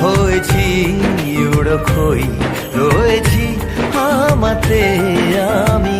হয়েছি উড়ো রয়েছি আমাতে আমি